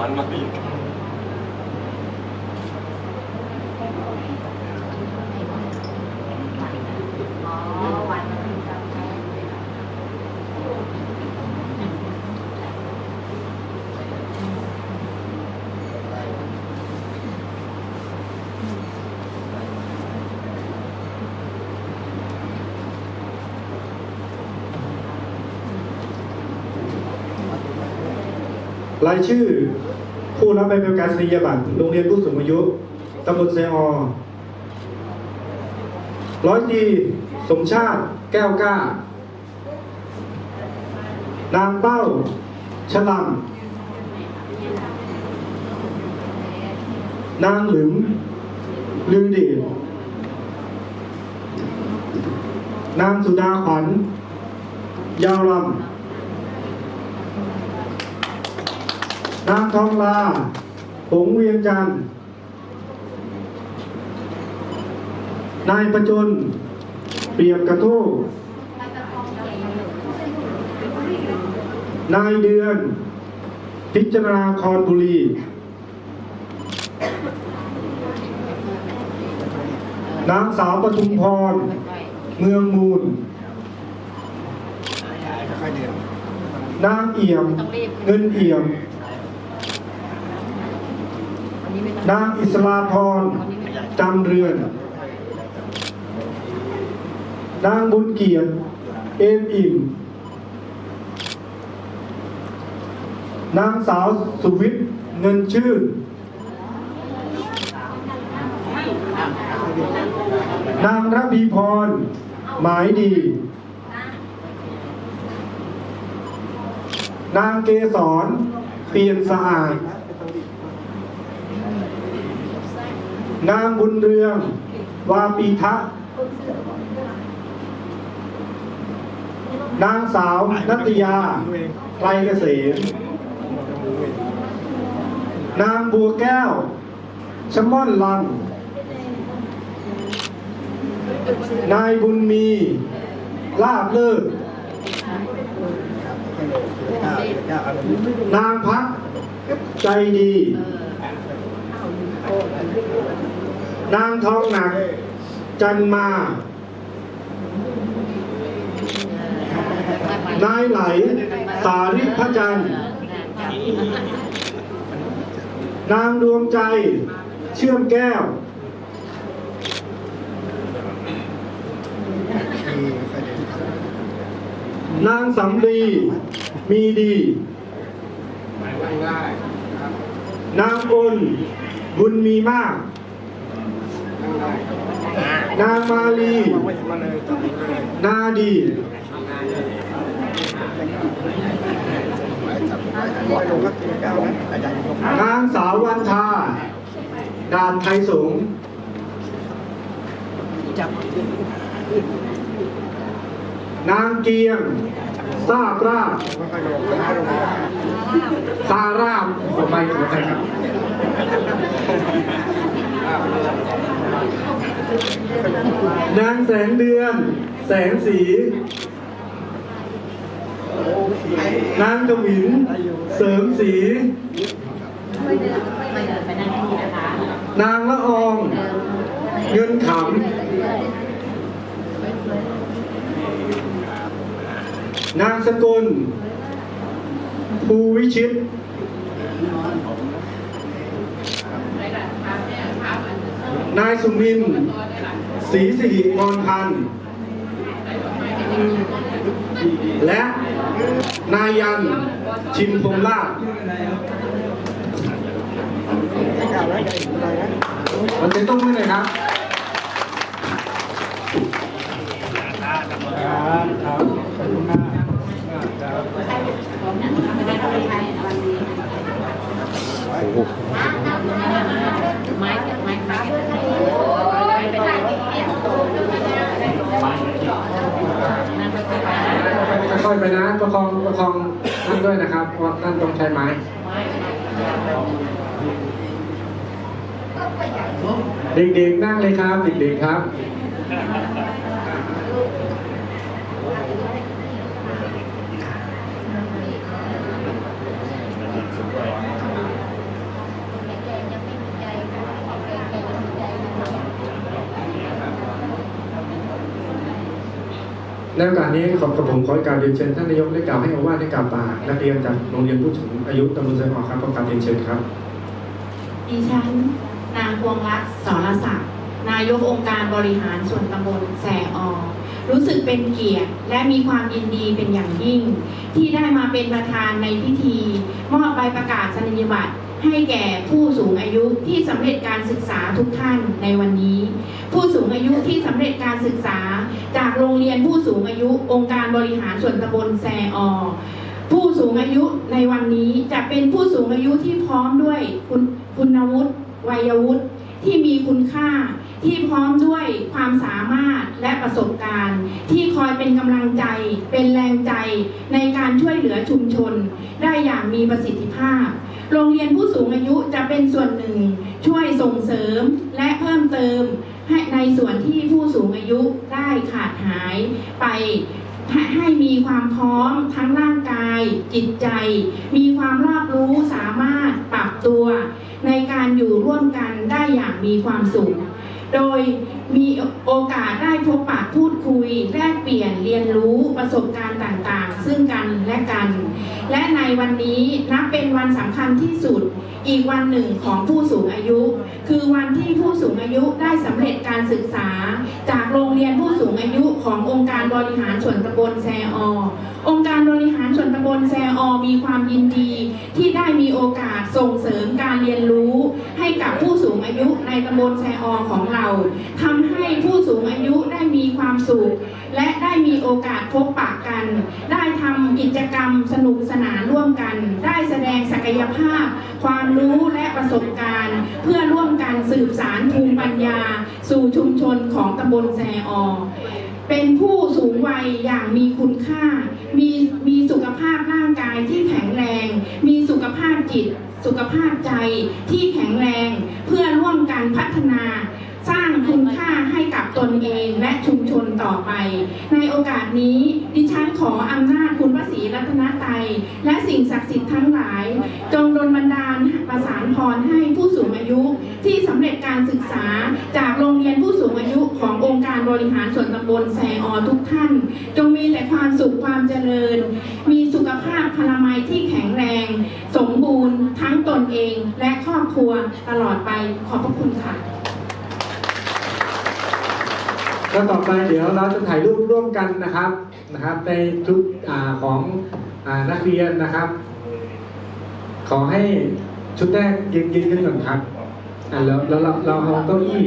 มันมากพี่อ๋อวันจำได้รายชื่อ ผู้รับใบประกาศนียบัตรโรงเรียนผู้สูงอายุตำบลไซออร้อยตีสมชาติแก้วกล้า นางเป้าฉลังนางหลึมลือเดชนางสุดาขวัญยาวลำ นางทองลาหงเวียงจันทร์นายประจน เปรียบกระโทกนายเดือน พิจารณาคอนบุรี นางสาวปทุมพร เมืองมูล นางเอี่ยม เงินเอี่ยม วั นางอิสลาพรจำเรือน นางบุญเกียรติ เอมอิ่ม นางสาวสุวิทย์เงินชื่น นางระพีพร หมายดี นางเกสรเปลี่ยนสะอาด นางบุญเรือง วาปีทะ นางสาวนัตยาไกลเกษมนางบัวแก้วชม่อนลัง นายบุญมี ลาบเลิศนางพัก ใจดี นางทองหนัก จันมา นายไหล สาริพจันทร์ นางดวงใจ เชื่อมแก้ว นางสำลีมีดี นางอนบุญมีมาก นางมาลี นาดี นางสาววันทาดานไทยสงนางเกียงทราบราซาราผมไปกับใครครับ นางแสงเดือน แสงสี นางกวิน เสริมสีนไม่เดินไปนั่งที่นี่นะคะนางละออง เงินขำ นางสกุลภูวิชิต นายสุมินศรีสิริมรพันธ์และนายยันชิมพงลาภมันจะต้องไม่เลยครับไม้ไม้ครับไม่เป็นไรเปียกนั่นก็คือ ค่อยๆ ไปนะประคองประคองนั่นด้วยนะครับเพราะท่านต้องใช้ไม้เด็กๆนั่งเลยครับเด็กๆครับ ไในโอกาสนี้ขอกับผมขอการเรียนเชิญท่านนายกได้กล่าวให้โอว่าได้กล่าวปานักเรียนจากโรงเรียนผู้สูงอายุตำบลไซหอครับขอการเรียนเชิญครับดิฉันนางพวงรัตน์สรศักดิ์นายกองค์การบริหารส่วนตำบลแสออรู้สึกเป็นเกียรติและมีความยินดีเป็นอย่างยิ่ง ที่ได้มาเป็นประธานในพิธี มอบใบประกาศนียบัตร ให้แก่ผู้สูงอายุที่สำเร็จการศึกษาทุกท่านในวันนี้ ผู้สูงอายุที่สำเร็จการศึกษา จากโรงเรียนผู้สูงอายุ องค์การบริหารส่วนตำบลแซออผู้สูงอายุในวันนี้จะเป็นผู้สูงอายุที่พร้อมด้วยคุณคุณวุฒิวัยวุฒิที่มีคุณค่าที่พร้อมด้วยความสามารถและประสบการณ์ ที่คอยเป็นกำลังใจ เป็นแรงใจในการช่วยเหลือชุมชน ได้อย่างมีประสิทธิภาพ โรงเรียนผู้สูงอายุจะเป็นส่วนหนึ่ง ช่วยส่งเสริมและเพิ่มเติมให้ในส่วนที่ผู้สูงอายุได้ขาดหายไปให้มีความพร้อมทั้งร่างกาย จิตใจ มีความรอบรู้สามารถปรับตัว ในการอยู่ร่วมกันได้อย่างมีความสุข โดย มีโอกาสได้พบปะพูดคุย แลกเปลี่ยนเรียนรู้ประสบการณ์ต่างๆ ซึ่งกันและกัน และในวันนี้นับเป็นวันสำคัญที่สุดอีกวันหนึ่งของผู้สูงอายุ คือวันที่ผู้สูงอายุได้สำเร็จการศึกษา จากโรงเรียนผู้สูงอายุขององค์การบริหารส่วนตำบลแซออองค์การบริหารส่วนตำบลแซออมีความยินดี ที่ได้มีโอกาสส่งเสริมการเรียนรู้ ผู้สูงอายุในตำบลแซออของเราทำให้ผู้สูงอายุได้มีความสุข และได้มีโอกาสพบปะกัน ได้ทำกิจกรรมสนุกสนานร่วมกัน ได้แสดงศักยภาพ ความรู้และประสบการณ์ เพื่อร่วมกันสืบสารภูมิปัญญา สู่ชุมชนของตำบลแซออเป็นผู้สูงวัยอย่างมีคุณค่า มีมีสุขภาพร่างกายที่แข็งแรง มีสุขภาพจิต สุขภาพใจที่แข็งแรงเพื่อร่วมกันพัฒนา สร้างคุณค่าให้กับ ตนเองและชุมชนต่อไป ในโอกาสนี้ดิฉันขออำนาจคุณพระศรีรัตนตรัยและสิ่งศักดิ์สิทธิ์ทั้งหลาย จงดลบันดาลประสานพรให้ผู้สูงอายุ ที่สำเร็จการศึกษาจากโรงเรียนผู้สูงอายุขององค์การบริหารส่วนตำบลแซออทุกท่าน จงมีแต่ความสุขความเจริญ มีสุขภาพพลามัยที่แข็งแรง สมบูรณ์ทั้งตนเองและครอบครัวตลอดไปขอบพระคุณค่ะ ก็ต่อไปเดี๋ยวเราจะถ่ายรูปร่วมกันนะครับนะครับในชุดอ่าของอนักเรียนนะครับ ขอให้ชุดแรกยืนยืนกันก่อนครับอ่าแล้วแล้วเราเราเอาเก้าอี้